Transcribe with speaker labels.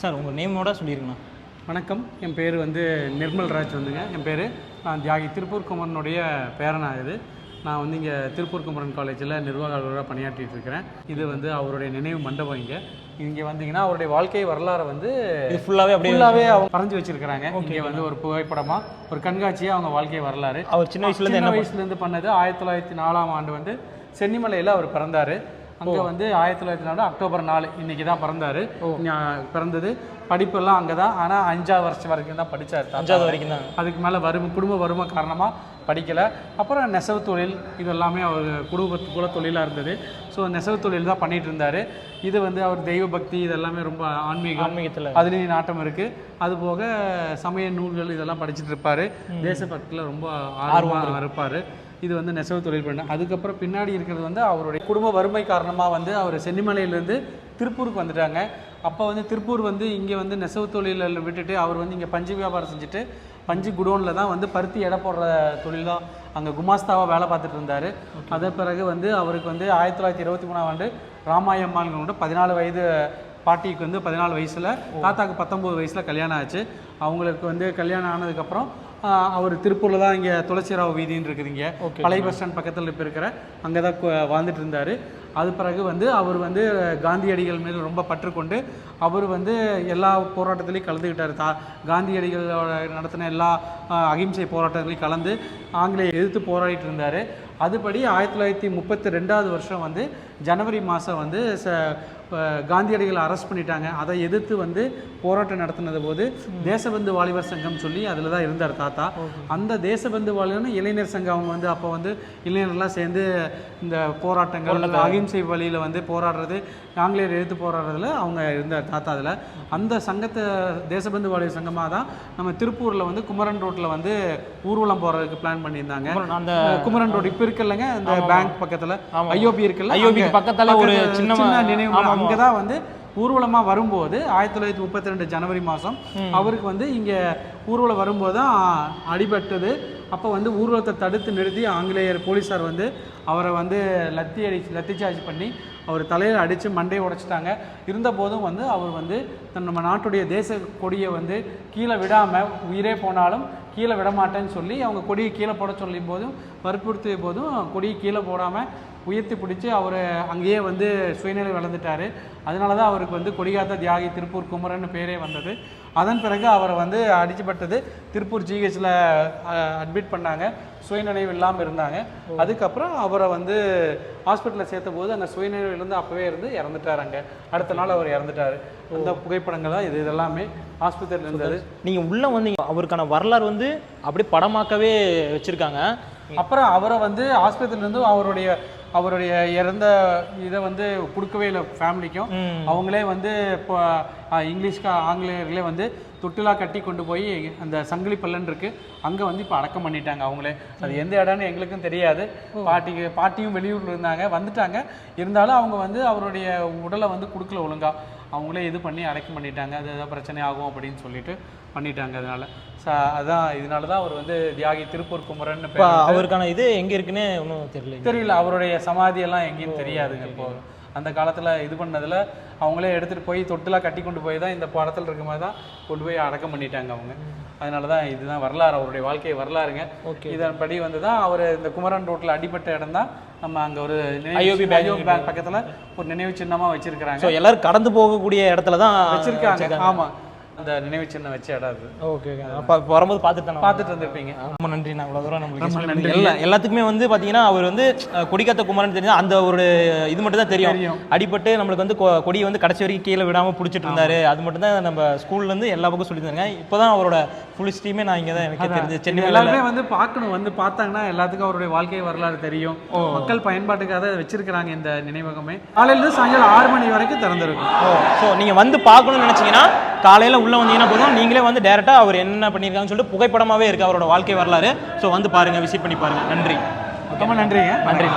Speaker 1: Sir உங்கள் நேமோட சொல்லிருங்கண்ணா.
Speaker 2: வணக்கம். என் பேர் வந்து நிர்மல் ராஜ் வந்துங்க. என் பேர் நான் தியாகி திருப்பூர் குமரனுடைய பேரனா இது. நான் வந்து இங்கே திருப்பூர் குமரன் காலேஜில் நிர்வாக அலுவலராக பணியாற்றிட்டு இருக்கிறேன். இது வந்து அவருடைய நினைவு மண்டபம் இங்கே. இங்கே வந்தீங்கன்னா அவருடைய வாழ்க்கை வரலாறை வந்து
Speaker 1: ஃபுல்லாகவே அப்படியே
Speaker 2: ஃபுல்லாகவே அவங்க வரைஞ்சி வச்சிருக்கிறாங்க. இங்கே வந்து ஒரு புகைப்படமாக ஒரு கண்காட்சியாக அவங்க வாழ்க்கை வரலாறு.
Speaker 1: அவர் சின்ன வயசுலேருந்து
Speaker 2: சின்ன வயசுலேருந்து பண்ணது ஆயிரத்தி தொள்ளாயிரத்தி நாலாம் ஆண்டு வந்து சென்னிமலையில் அவர் பிறந்தார். அங்கே வந்து ஆயிரத்தி தொள்ளாயிரத்தி நாலு அக்டோபர் நாலு இன்னைக்கு தான் பிறந்தாரு. பிறந்தது. படிப்பெல்லாம் அங்கே தான் ஆனால் அஞ்சாவது வருஷம் வரைக்கும் தான் படித்தார்
Speaker 1: அஞ்சாவது வரைக்கும் தான்.
Speaker 2: அதுக்கு மேலே வறுமை குடும்ப வறுமை காரணமாக படிக்கலை. அப்புறம் நெசவு தொழில் இது எல்லாமே அவர் குடும்பத்து குல தொழிலாக இருந்தது. ஸோ நெசவு தொழில் தான் பண்ணிட்டு இருந்தார். இது வந்து அவர் தெய்வ பக்தி இதெல்லாமே ரொம்ப ஆன்மீகம்.
Speaker 1: ஆன்மீகத்தில்.
Speaker 2: அதுலேயும் நாட்டம் இருக்குது அது போக சமய நூல்கள் இதெல்லாம் படிச்சுட்டு இருப்பார். தேசபக்தியில் ரொம்ப ஆர்வமாக இருப்பார். இது வந்து நெசவு தொழில் பண்ண. அதுக்கப்புறம் பின்னாடி இருக்கிறது வந்து அவருடைய குடும்ப வறுமை காரணமாக வந்து அவர் சென்னிமலையிலேருந்து திருப்பூருக்கு வந்துட்டாங்க. அப்போ வந்து திருப்பூர் வந்து இங்கே வந்து நெசவு தொழிலில் விட்டுட்டு அவர் வந்து இங்கே பஞ்சு வியாபாரம் செஞ்சுட்டு பஞ்சு குடோனில் தான் வந்து பருத்தி எடை போடுற தொழில் தான் அங்கே குமாஸ்தாவாக வேலை பார்த்துட்டு இருந்தார். அதன் பிறகு வந்து அவருக்கு வந்து ஆயிரத்தி தொள்ளாயிரத்தி இருபத்தி மூணாம் ஆண்டு ராமாயம்மாள்களோட பதினாலு வயது பாட்டிக்கு வந்து பதினாலு வயசில் தாத்தாக்கு பத்தொம்போது வயசில் கல்யாணம் ஆச்சு. அவங்களுக்கு வந்து கல்யாணம் ஆனதுக்கப்புறம் அவர் திருப்பூரில் தான் இங்கே துளசிராவ் வீதின்னு இருக்குது இங்கே. பழைய பஸ் ஸ்டாண்ட் பக்கத்தில் இப்போ இருக்கிற அங்கே தான் வாழ்ந்துட்டு இருந்தார். அது பிறகு வந்து அவர் வந்து காந்தியடிகள் மேல் ரொம்ப பற்று கொண்டு அவர் வந்து எல்லா போராட்டத்திலையும் கலந்துக்கிட்டார் தா காந்தியடிகளோட நடத்தின எல்லா அகிம்சை போராட்டங்களையும் கலந்து ஆங்கிலேய எதிர்த்து போராடிட்டு இருந்தார். அதுபடி ஆயிரத்தி தொள்ளாயிரத்தி முப்பத்தி ரெண்டாவது வருஷம் வந்து ஜனவரி மாதம் வந்து ச அஹ் காந்தியடிகளை அரெஸ்ட் பண்ணிட்டாங்க. அதை எதிர்த்து வந்து போராட்டம் நடத்தினது போது தேசபந்து வாலிபர் சங்கம் சொல்லி அதில் தான் இருந்தார் தாத்தா. அந்த தேசபந்து வாலிபர்னு இளைஞர் சங்கம் அவங்க வந்து அப்போ வந்து இளைஞர்கள்லாம் சேர்ந்து இந்த போராட்டங்கள் அகிம்சை வழியில் வந்து போராடுறது ஆங்கிலேயர் எதிர்த்து போராடுறதுல அவங்க இருந்தார் தாத்தா அதில். அந்த சங்கத்தை தேசபந்து வாலிபர் சங்கமாக தான் நம்ம திருப்பூரில் வந்து குமரன் ரோட்டில் வந்து ஊர்வலம் போகிறதுக்கு பிளான் பண்ணியிருந்தாங்க.
Speaker 1: அந்த
Speaker 2: குமரன் ரோடு. இப்போ இருக்குல்லங்க இந்த பேங்க் பக்கத்தில் ஐஓபி இருக்குல்ல அங்க
Speaker 1: பக்கத்தால ஒரு சின்ன
Speaker 2: நினைவு அங்கே தான் வந்து ஊர்வலமாக வரும்போது ஆயிரத்தி தொள்ளாயிரத்தி முப்பத்தி ரெண்டு ஜனவரி மாதம் அவருக்கு வந்து இங்கே ஊர்வலம் வரும்போது தான் அடிபட்டது. அப்போ வந்து ஊர்வலத்தை தடுத்து நிறுத்தி ஆங்கிலேயர் போலீஸார் வந்து அவரை வந்து லத்தி அடிச்சு லத்தி சார்ஜ் பண்ணி அவர் தலையில் அடித்து மண்டையை உடைச்சிட்டாங்க. இருந்த போதும் வந்து அவர் வந்து தன் நம்ம நாட்டுடைய தேச கொடியை வந்து கீழே விடாமல் உயிரே போனாலும் கீழே விட மாட்டேன்னு சொல்லி அவங்க கொடியை கீழே போட சொல்லும் போதும் வற்புறுத்திய போதும் கொடியை கீழே போடாமல் உயர்த்தி பிடிச்சி அவர் அங்கேயே வந்து சுயநிலை வளர்ந்துட்டார். அதனால தான் அவருக்கு வந்து கொடிகாத்த தியாகி திருப்பூர் குமரன் பேரே வந்தது. அதன் பிறகு அவரை வந்து அடிச்சுப்பட்டது திருப்பூர் ஜிஹெச்சில் அட்மிட் பண்ணாங்க. சுயநினைவு இல்லாமல் இருந்தாங்க. அதுக்கப்புறம் அவரை வந்து ஹாஸ்பிட்டலில் சேர்த்த போது அந்த சுயநினைவு இருந்து அப்போவே இருந்து இறந்துட்டார் அங்கே. அடுத்த நாள் அவர் இறந்துட்டார். அந்த புகைப்படங்கள் தான் இது இதெல்லாமே ஆஸ்பத்திரியில் இருந்தது.
Speaker 1: நீங்கள் உள்ளே வந்தீங்க அவருக்கான வரலாறு வந்து அப்படியே படமாக்கவே வச்சுருக்காங்க.
Speaker 2: அப்புறம் அவரை வந்து ஆஸ்பத்திரியிலேருந்து அவருடைய அவருடைய இறந்த இதை வந்து கொடுக்கவே இல்லை ஃபேமிலிக்கும். அவங்களே வந்து இப்போ இங்கிலீஷ்க்கு ஆங்கிலேயர்களே வந்து தொட்டிலா கட்டி கொண்டு போய் அந்த சங்கிலி பல்லன் இருக்கு. அங்கே வந்து இப்போ அடக்கம் பண்ணிட்டாங்க அவங்களே. அது எந்த இடம்னு எங்களுக்கும் தெரியாது. பாட்டிக்கு பாட்டியும் வெளியூரில் இருந்தாங்க வந்துட்டாங்க. இருந்தாலும் அவங்க வந்து அவருடைய உடலை வந்து கொடுக்கல ஒழுங்கா. அவங்களே இது பண்ணி அடக்கம் பண்ணிட்டாங்க அது ஏதாவது பிரச்சனை ஆகும் அப்படின்னு சொல்லிட்டு பண்ணிட்டாங்க அதனால. ச அதான் இதனால தான் அவர் வந்து தியாகி திருப்பூர் குமரன்
Speaker 1: அவருக்கான இது எங்கே இருக்குன்னு ஒன்றும் தெரியல
Speaker 2: தெரியல. அவருடைய சமாதி எல்லாம் எங்கேயும் தெரியாதுங்க இப்போ. அந்த காலத்துல இது பண்ணதுல அவங்களே எடுத்துட்டு போய் தொட்டுலாம் கட்டி கொண்டு போய் தான் இந்த படத்தில் இருக்க மாதிரி தான் கொண்டு போய் அடக்கம் பண்ணிட்டாங்க அவங்க. அதனால தான் இதுதான் வரலாறு அவருடைய வாழ்க்கை வரலாறுங்க. இதன்படி வந்து தான் அவர் இந்த குமரன் ரோட்ல அடிபட்ட இடம் தான் நம்ம அங்க ஒரு
Speaker 1: bank
Speaker 2: ஐஓபி பேங்க் பக்கத்துல ஒரு நினைவு சின்னமா வச்சிருக்கிறாங்க.
Speaker 1: ஸோ எல்லாரும் கடந்து போகக்கூடிய இடத்துல தான்
Speaker 2: வச்சிருக்காங்க. ஆமா. அந்த நினைவு சின்னம் வச்ச இடம் அது
Speaker 1: ஓகே ஓகே அப்போ வரும்போது பார்த்துட்டு
Speaker 2: பார்த்துட்டு வந்திருப்பீங்க.
Speaker 1: ரொம்ப நன்றி. நான் இவ்வளோ தூரம் நம்மளுக்கு
Speaker 2: நன்றி.
Speaker 1: எல்லா எல்லாத்துக்குமே வந்து பார்த்தீங்கன்னா அவர் வந்து கொடிக்காத்த குமரன் தெரிஞ்சா அந்த ஒரு இது மட்டும் தான் தெரியும். அடிபட்டு நம்மளுக்கு வந்து கொ- கொடியை வந்து கடைசி வரைக்கும் கீழே விடாமல் பிடிச்சிட்டு இருந்தாரு. அது மட்டும் தான் நம்ம ஸ்கூல்ல இருந்து எல்லா பக்கம் சொல்லி தந்தாங்க இப்போ தான் அவரோட ஃபுல் ஸ்ட்ரீமே நான் இங்கே தான் எனக்கு தெரிஞ்சு சென்னை
Speaker 2: எல்லாருமே வந்து பார்க்கணும். வந்து பார்த்தாங்கன்னா எல்லாத்துக்கும் அவருடைய வாழ்க்கை வரலாறு தெரியும். மக்கள் பயன்பாட்டுக்காக வச்சிருக்கிறாங்க இந்த நினைவகமே. காலையில இருந்து சாயங்காலம் ஆறு மணி வரைக்கும் திறந்திருக்கும்.
Speaker 1: ஸோ நீங்கள் வந்து பார்க்கணும்னு நினச்சிங்கன்னா காலையில் உள்ளே வந்தீங்கன்னா போதும் நீங்களே வந்து டேரெக்டாக அவர் என்ன பண்ணியிருக்காங்கன்னு சொல்லிட்டு புகைப்படமாகவே இருக்குது அவரோட வாழ்க்கை வரலாறு. ஸோ வந்து பாருங்கள் விசிட் பண்ணி பாருங்கள் நன்றி.
Speaker 2: ரொம்ப நன்றிங்க.
Speaker 1: நன்றி.